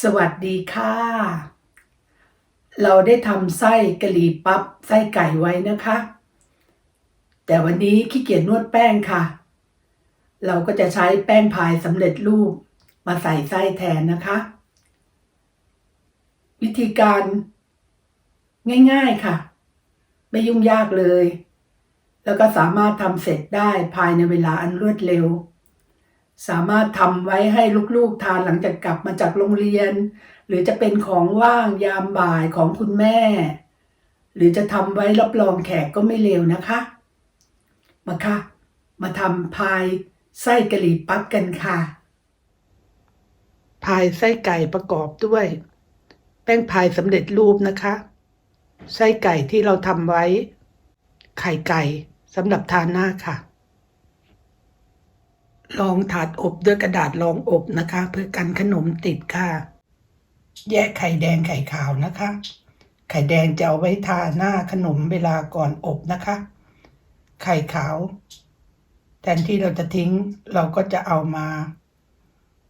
สวัสดีค่ะ เราได้ทำไส้กะหรี่ปั๊บไส้ไก่ไว้นะคะ แต่วันนี้ขี้เกียจนวดแป้งค่ะ เราก็จะใช้แป้งพายสำเร็จรูปมาใส่ไส้แทนนะคะ วิธีการง่ายๆค่ะ ไม่ยุ่งยากเลย แล้วก็สามารถทำเสร็จได้ภายในเวลาอันรวดเร็ว สามารถทำไว้ให้ลูกๆทานหลังจากกลับมาจากโรงเรียน หรือจะเป็นของว่างยามบ่ายของคุณแม่ หรือจะทำไว้รับรองแขกก็ไม่เลวนะคะ มาค่ะ มาทำพายไส้กะหรี่ปั๊บกันค่ะ พายไส้ไก่ประกอบด้วย แป้งพายสำเร็จรูปนะคะ ไส้ไก่ที่เราทำไว้ ไข่ไก่สำหรับทานหน้าค่ะ รองถาดอบด้วยกระดาษรองอบนะคะ เพื่อกันขนมติดค่ะ แยกไข่แดงไข่ขาวนะคะ ไข่แดงจะเอาไว้ทาหน้าขนมเวลาก่อนอบนะคะ ไข่ขาว แทนที่เราจะทิ้งเราก็จะเอามา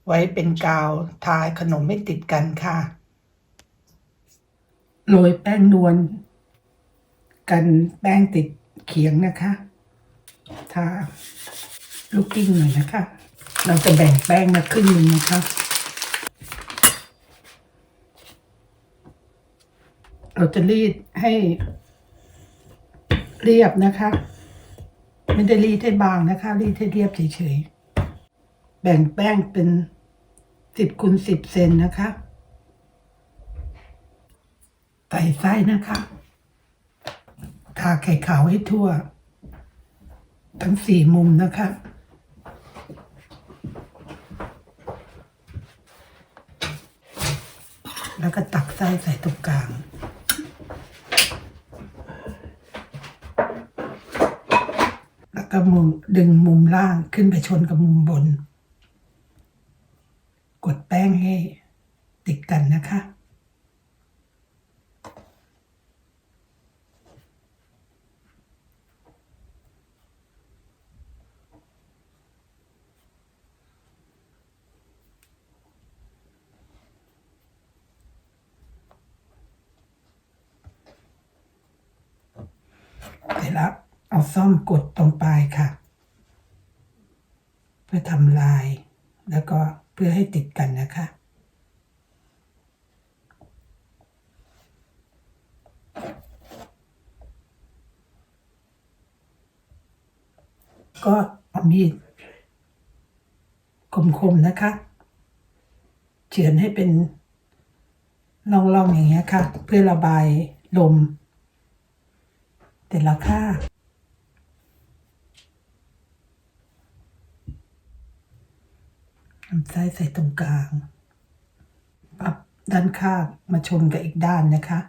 ไว้เป็นกาวทาขนมไม่ติดกันค่ะโรยแป้งนวลกันแป้งติดเขียงนะคะทา ลูกกิ้งหน่อยนะคะ เราจะแบ่งแป้งมาครึ่งหนึงนะคะ เราจะรีดให้เรียบนะคะ ไม่ได้รีดให้บางนะคะ รีดให้เรียบเฉยๆ แบ่งแป้งเป็นสิบคูณสิบเซนนะคะ ใส่ไส้นะคะทาไข่ขาวให้ทั่ว ทั้งสี่มุมนะคะ แล้วก็ตักไส้ใส่ตรงกลาง แล้วก็มุมดึงมุมล่างขึ้นไปชนกับมุมบน กดแป้งให้ติดกันนะคะ แล้ว เอาซ่อมกดตรงปลายค่ะ เพื่อทำลาย แล้วก็เพื่อให้ติดกันนะคะก็เอามีดคมๆนะคะ เฉือนให้เป็นร่องๆอย่างเงี้ยค่ะ เพื่อระบายลม แต่ละค่าทำไส้ใส่ตรงกลาง ปรับด้านข้างมาชนกับอีกด้านนะคะ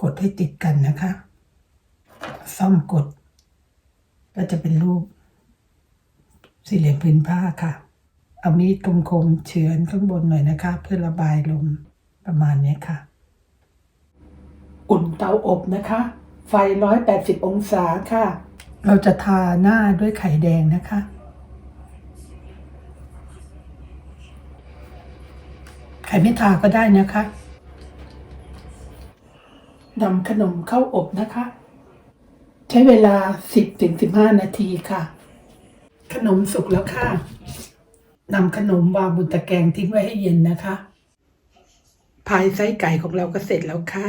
กดให้ติดกันนะคะ ซ่อมกด ก็จะเป็นรูป สี่เหลี่ยมพื้นผ้าค่ะ เอามีดคมๆเฉือนข้างบนหน่อยนะคะ เพื่อระบายลมประมาณนี้ค่ะ อุ่นเตาอบนะคะ ไฟ 180 องศาค่ะ เราจะทาหน้าด้วยไข่แดงนะคะ ไข่ไม่ทาก็ได้นะคะนำขนมเข้าอบนะคะ ใช้เวลา 10-15 นาทีค่ะ ขนมสุกแล้วค่ะนำขนมวางบนตะแกรงทิ้งไว้ให้เย็นนะคะ พายไส้ไก่ของเราก็เสร็จแล้วค่ะ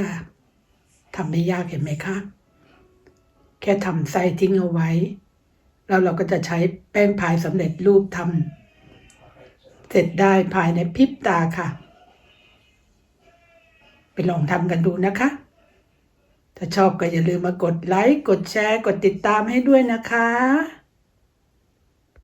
ทำไม่ยากเห็นไหมคะ แค่ทำไส้ทิ้งเอาไว้ แล้วเราก็จะใช้แป้งพายสำเร็จรูปทำเสร็จได้ภายในพริบตาค่ะไปลองทำกันดูนะคะ ถ้าชอบก็อย่าลืมมากดไลค์ กดแชร์ กดติดตามให้ด้วยนะคะ